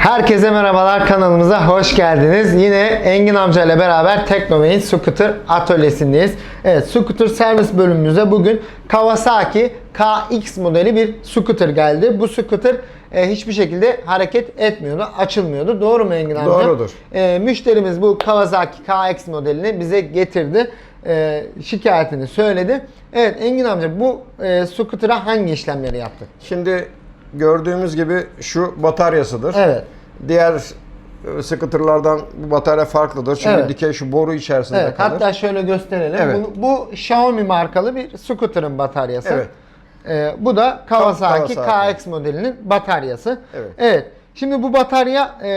Herkese merhabalar kanalımıza hoş geldiniz. Yine Engin amca ile beraber Teknomain Scooter atölyesindeyiz. Evet Scooter servis bölümümüze bugün Kawasaki KX modeli bir scooter geldi. Bu scooter e, hiçbir şekilde hareket etmiyordu, açılmıyordu. Doğru mu Engin amca? Doğrudur. E, müşterimiz bu Kawasaki KX modelini bize getirdi. E, şikayetini söyledi. Evet Engin amca bu e, scooter'a hangi işlemleri yaptık? Şimdi gördüğümüz gibi şu bataryasıdır. Evet. Diğer e, scooterlardan bu batarya farklıdır. Çünkü Evet. dikey şu boru içerisinde Evet, kalır. hatta şöyle gösterelim. Evet. Bu, bu Xiaomi markalı bir scooter'ın bataryası. Evet. Ee, bu da Kawasaki, Kawasaki. KX modelinin bataryası. Evet. Şimdi bu batarya e,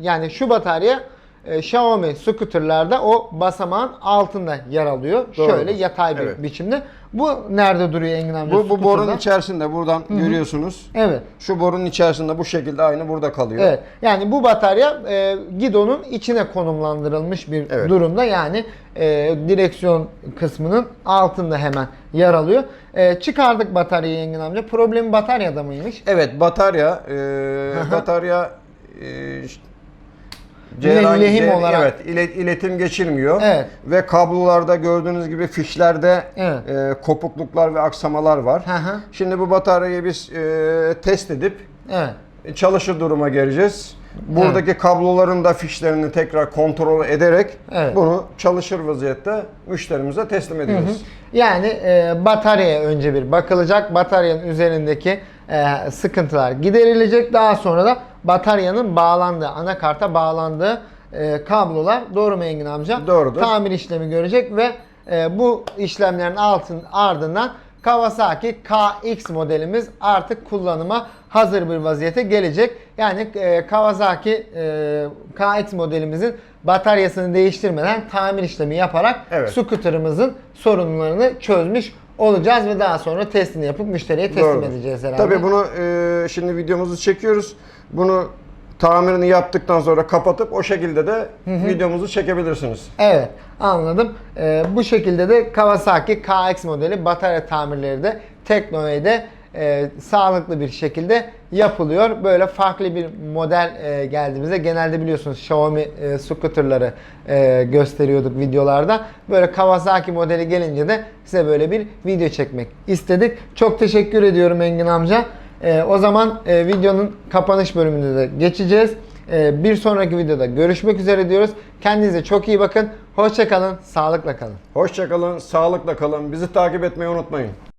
yani şu batarya e, Xiaomi scooter'larda o basamağın altında yer alıyor. Doğrudur. Şöyle yatay bir Evet. biçimde. Bu nerede duruyor Engin amca? Bu, bu borun içerisinde buradan görüyorsunuz. Evet. Şu borun içerisinde bu şekilde aynı burada kalıyor. Evet. Yani bu batarya e, gidonun içine konumlandırılmış bir Evet. durumda. Yani e, direksiyon kısmının altında hemen yer alıyor. E, çıkardık bataryayı Engin amca. Problemi bataryada mıymış? Evet batarya e, batarya e, ş- Lehim C- olarak. evet ile- iletim geçirmiyor Evet. ve kablolarda gördüğünüz gibi fişlerde Evet. e, kopukluklar ve aksamalar var. Hı hı. Şimdi bu bataryayı biz e, test edip Evet. çalışır duruma geleceğiz. Buradaki kabloların da fişlerini tekrar kontrol ederek Evet. bunu çalışır vaziyette müşterimize teslim edeceğiz. Yani e, bataryaya önce bir bakılacak. Bataryanın üzerindeki e, sıkıntılar giderilecek. Daha sonra da bataryanın bağlandığı, anakarta bağlandığı e, kablolar doğru mu Engin amca? Doğrudur. Tamir işlemi görecek ve e, bu işlemlerin altın ardından Kawasaki KX modelimiz artık kullanıma hazır bir vaziyete gelecek. Yani e, Kawasaki e, KX modelimizin bataryasını değiştirmeden tamir işlemi yaparak Evet. scooter'ımızın sorunlarını çözmüş olacağız ve daha sonra testini yapıp müşteriye teslim Doğrudur. edeceğiz herhalde. Tabii bunu e, şimdi videomuzu çekiyoruz. Bunu tamirini yaptıktan sonra kapatıp o şekilde de videomuzu çekebilirsiniz. Evet anladım. Ee, bu şekilde de Kawasaki KX modeli batarya tamirleri de Tekno'ya e, sağlıklı bir şekilde yapılıyor. Böyle farklı bir model e, geldiğimizde genelde biliyorsunuz Xiaomi e, scooterları e, gösteriyorduk videolarda. Böyle Kawasaki modeli gelince de size böyle bir video çekmek istedik. Çok teşekkür ediyorum Engin amca. E, o zaman e, videonun kapanış bölümünde de geçeceğiz. Ee, Bir sonraki videoda görüşmek üzere diyoruz. Kendinize çok iyi bakın. Hoşçakalın. Sağlıkla kalın. Hoşçakalın, sağlıkla kalın. Bizi takip etmeyi unutmayın.